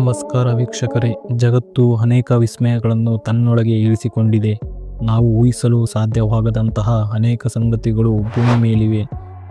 ನಮಸ್ಕಾರ ವೀಕ್ಷಕರೇ. ಜಗತ್ತು ಅನೇಕ ವಿಸ್ಮಯಗಳನ್ನು ತನ್ನೊಳಗೆ ಇರಿಸಿಕೊಂಡಿದೆ. ನಾವು ಊಹಿಸಲು ಸಾಧ್ಯವಾಗದಂತಹ ಅನೇಕ ಸಂಗತಿಗಳು ಭೂಮಿ ಮೇಲಿವೆ.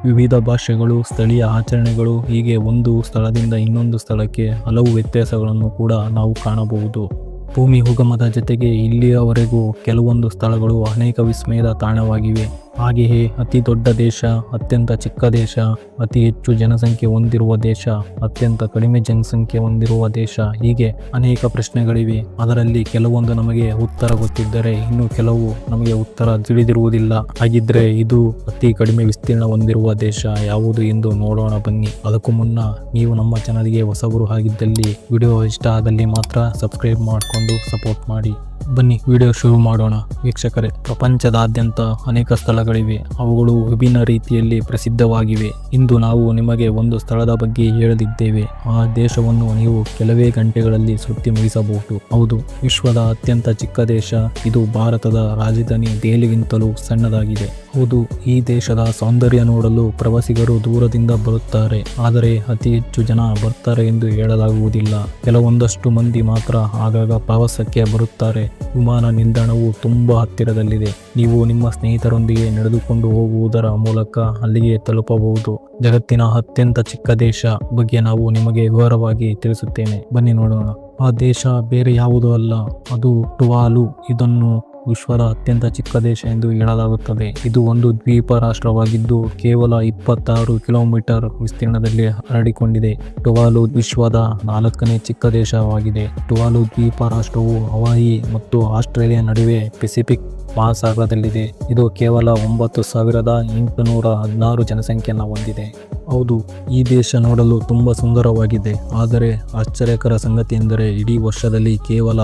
ವಿವಿಧ ಭಾಷೆಗಳು, ಸ್ಥಳೀಯ ಆಚರಣೆಗಳು, ಹೀಗೆ ಒಂದು ಸ್ಥಳದಿಂದ ಇನ್ನೊಂದು ಸ್ಥಳಕ್ಕೆ ಹಲವು ವ್ಯತ್ಯಾಸಗಳನ್ನು ಕೂಡ ನಾವು ಕಾಣಬಹುದು. ಭೂಮಿ ಉಗಮದ ಜೊತೆಗೆ ಇಲ್ಲಿಯವರೆಗೂ ಕೆಲವೊಂದು ಸ್ಥಳಗಳು ಅನೇಕ ವಿಸ್ಮಯದ ತಾಣವಾಗಿವೆ. ಹಾಗೆಯೇ ಅತಿ ದೊಡ್ಡ ದೇಶ, ಅತ್ಯಂತ ಚಿಕ್ಕ ದೇಶ, ಅತಿ ಹೆಚ್ಚು ಜನಸಂಖ್ಯೆ ಹೊಂದಿರುವ ದೇಶ, ಅತ್ಯಂತ ಕಡಿಮೆ ಜನಸಂಖ್ಯೆ ಹೊಂದಿರುವ ದೇಶ. ಹೀಗೆ ಅನೇಕ ಪ್ರಶ್ನೆಗಳಿವೆ. ಅದರಲ್ಲಿ ಕೆಲವೊಂದು ನಮಗೆ ಉತ್ತರ ಗೊತ್ತಿದ್ದರೆ ಇನ್ನು ಕೆಲವು ನಮಗೆ ಉತ್ತರ ತಿಳಿದಿರುವುದಿಲ್ಲ. ಹಾಗಿದ್ರೆ ಇದು ಅತಿ ಕಡಿಮೆ ವಿಸ್ತೀರ್ಣ ಹೊಂದಿರುವ ದೇಶ ಯಾವುದು ಎಂದು ನೋಡೋಣ ಬನ್ನಿ. ಅದಕ್ಕೂ ಮುನ್ನ ನೀವು ನಮ್ಮ ಚಾನಲ್ಗೆ ಹೊಸಬರು ಆಗಿದ್ದಲ್ಲಿ ವಿಡಿಯೋ ಇಷ್ಟ ಆದಲ್ಲಿ ಮಾತ್ರ ಸಬ್ಸ್ಕ್ರೈಬ್ ಮಾಡಿಕೊಂಡು ಸಪೋರ್ಟ್ ಮಾಡಿ. ಬನ್ನಿ, ವಿಡಿಯೋ ಶುರು ಮಾಡೋಣ. ವೀಕ್ಷಕರೇ, ಪ್ರಪಂಚದಾದ್ಯಂತ ಅನೇಕ ಸ್ಥಳಗಳಿವೆ ಅವುಗಳು ವಿಭಿನ್ನ ರೀತಿಯಲ್ಲಿ ಪ್ರಸಿದ್ಧವಾಗಿವೆ. ಇಂದು ನಾವು ನಿಮಗೆ ಒಂದು ಸ್ಥಳದ ಬಗ್ಗೆ ಹೇಳಲಿದ್ದೇವೆ. ಆ ದೇಶವನ್ನು ನೀವು ಕೆಲವೇ ಗಂಟೆಗಳಲ್ಲಿ ಸುತ್ತಿ ಮುಗಿಸಬಹುದು. ಹೌದು, ವಿಶ್ವದ ಅತ್ಯಂತ ಚಿಕ್ಕ ದೇಶ. ಇದು ಭಾರತದ ರಾಜಧಾನಿ ದೆಹಲಿಗಿಂತಲೂ ಸಣ್ಣದಾಗಿದೆ. ಹೌದು, ಈ ದೇಶದ ಸೌಂದರ್ಯ ನೋಡಲು ಪ್ರವಾಸಿಗರು ದೂರದಿಂದ ಬರುತ್ತಾರೆ. ಆದರೆ ಅತಿ ಹೆಚ್ಚು ಜನ ಬರ್ತಾರೆ ಎಂದು ಹೇಳಲಾಗುವುದಿಲ್ಲ. ಕೆಲವೊಂದಷ್ಟು ಮಂದಿ ಮಾತ್ರ ಆಗಾಗ ಪ್ರವಾಸಕ್ಕೆ ಬರುತ್ತಾರೆ. ವಿಮಾನ ನಿಲ್ದಾಣವು ತುಂಬಾ ಹತ್ತಿರದಲ್ಲಿದೆ. ನೀವು ನಿಮ್ಮ ಸ್ನೇಹಿತರೊಂದಿಗೆ ನಡೆದುಕೊಂಡು ಹೋಗುವುದರ ಮೂಲಕ ಅಲ್ಲಿಗೆ ತಲುಪಬಹುದು. ಜಗತ್ತಿನ ಅತ್ಯಂತ ಚಿಕ್ಕ ದೇಶ ಬಗ್ಗೆ ನಾವು ನಿಮಗೆ ವಿವರವಾಗಿ ತಿಳಿಸುತ್ತೇನೆ. ಬನ್ನಿ ನೋಡೋಣ. ಆ ದೇಶ ಬೇರೆ ಯಾವುದೂ ಅಲ್ಲ. ಅದು ಟುವಾಲು. ಇದನ್ನು ವಿಶ್ವದ ಅತ್ಯಂತ ಚಿಕ್ಕ ದೇಶ ಎಂದು ಹೇಳಲಾಗುತ್ತದೆ. ಇದು ಒಂದು ದ್ವೀಪ ರಾಷ್ಟ್ರವಾಗಿದ್ದು, ಕೇವಲ ಇಪ್ಪತ್ತಾರು ಕಿಲೋಮೀಟರ್ ವಿಸ್ತೀರ್ಣದಲ್ಲಿ ಹರಡಿಕೊಂಡಿದೆ. ಟುವಾಲು ವಿಶ್ವದ ನಾಲ್ಕನೇ ಚಿಕ್ಕ ದೇಶವಾಗಿದೆ. ಟುವಾಲು ದ್ವೀಪ ರಾಷ್ಟ್ರವು ಹವಾಯಿ ಮತ್ತು ಆಸ್ಟ್ರೇಲಿಯಾ ನಡುವೆ ಪೆಸಿಫಿಕ್ ಮಹಾಸಾಗರದಲ್ಲಿದೆ. ಇದು ಕೇವಲ ಒಂಬತ್ತು ಸಾವಿರದ ಎಂಟುನೂರ ಹದಿನಾರು ಜನಸಂಖ್ಯೆಯನ್ನು ಹೊಂದಿದೆ. ಹೌದು, ಈ ದೇಶ ನೋಡಲು ತುಂಬ ಸುಂದರವಾಗಿದೆ. ಆದರೆ ಆಶ್ಚರ್ಯಕರ ಸಂಗತಿ ಎಂದರೆ ಇಡೀ ವರ್ಷದಲ್ಲಿ ಕೇವಲ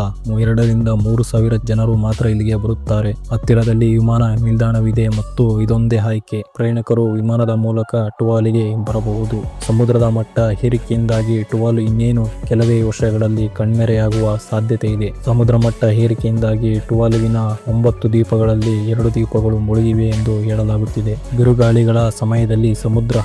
ಎರಡರಿಂದ ಮೂರು ಸಾವಿರ ಜನರು ಮಾತ್ರ ಇಲ್ಲಿಗೆ ಬರುತ್ತಾರೆ. ಹತ್ತಿರದಲ್ಲಿ ವಿಮಾನ ನಿಲ್ದಾಣವಿದೆ ಮತ್ತು ಇದೊಂದೇ ಆಯ್ಕೆ. ಪ್ರಯಾಣಿಕರು ವಿಮಾನದ ಮೂಲಕ ಟುವಾಲಿಗೆ ಬರಬಹುದು. ಸಮುದ್ರದ ಮಟ್ಟ ಏರಿಕೆಯಿಂದಾಗಿ ಟುವಾಲು ಇನ್ನೇನು ಕೆಲವೇ ವರ್ಷಗಳಲ್ಲಿ ಕಣ್ಮೆರೆಯಾಗುವ ಸಾಧ್ಯತೆ ಇದೆ. ಸಮುದ್ರ ಮಟ್ಟ ಏರಿಕೆಯಿಂದಾಗಿ ಟುವಾಲುವಿನ ಒಂಬತ್ತು ದ್ವೀಪಗಳಲ್ಲಿ ಎರಡು ದ್ವೀಪಗಳು ಮುಳುಗಿವೆ ಎಂದು ಹೇಳಲಾಗುತ್ತಿದೆ. ಬಿರುಗಾಳಿಗಳ ಸಮಯದಲ್ಲಿ ಸಮುದ್ರ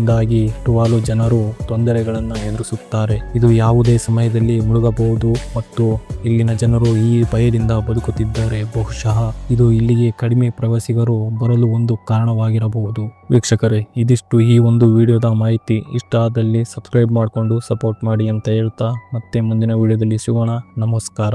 ಅಲೆಗಳಿಂದಾಗಿ ಟುವಾಲು ಜನರು ತೊಂದರೆಗಳನ್ನು ಎದುರಿಸುತ್ತಾರೆ. ಇದು ಯಾವುದೇ ಸಮಯದಲ್ಲಿ ಮುಳುಗಬಹುದು ಮತ್ತು ಇಲ್ಲಿನ ಜನರು ಈ ಭಯದಿಂದ ಬದುಕುತ್ತಿದ್ದಾರೆ. ಬಹುಶಃ ಇದು ಇಲ್ಲಿಗೆ ಕಡಿಮೆ ಪ್ರವಾಸಿಗರು ಬರಲು ಒಂದು ಕಾರಣವಾಗಿರಬಹುದು. ವೀಕ್ಷಕರೇ, ಇದಿಷ್ಟು ಈ ಒಂದು ವಿಡಿಯೋದ ಮಾಹಿತಿ. ಇಷ್ಟ ಆದಲ್ಲಿ ಸಬ್ಸ್ಕ್ರೈಬ್ ಮಾಡಿಕೊಂಡು ಸಪೋರ್ಟ್ ಮಾಡಿ ಅಂತ ಹೇಳ್ತಾ ಮತ್ತೆ ಮುಂದಿನ ವಿಡಿಯೋದಲ್ಲಿ ಸಿಗೋಣ. ನಮಸ್ಕಾರ.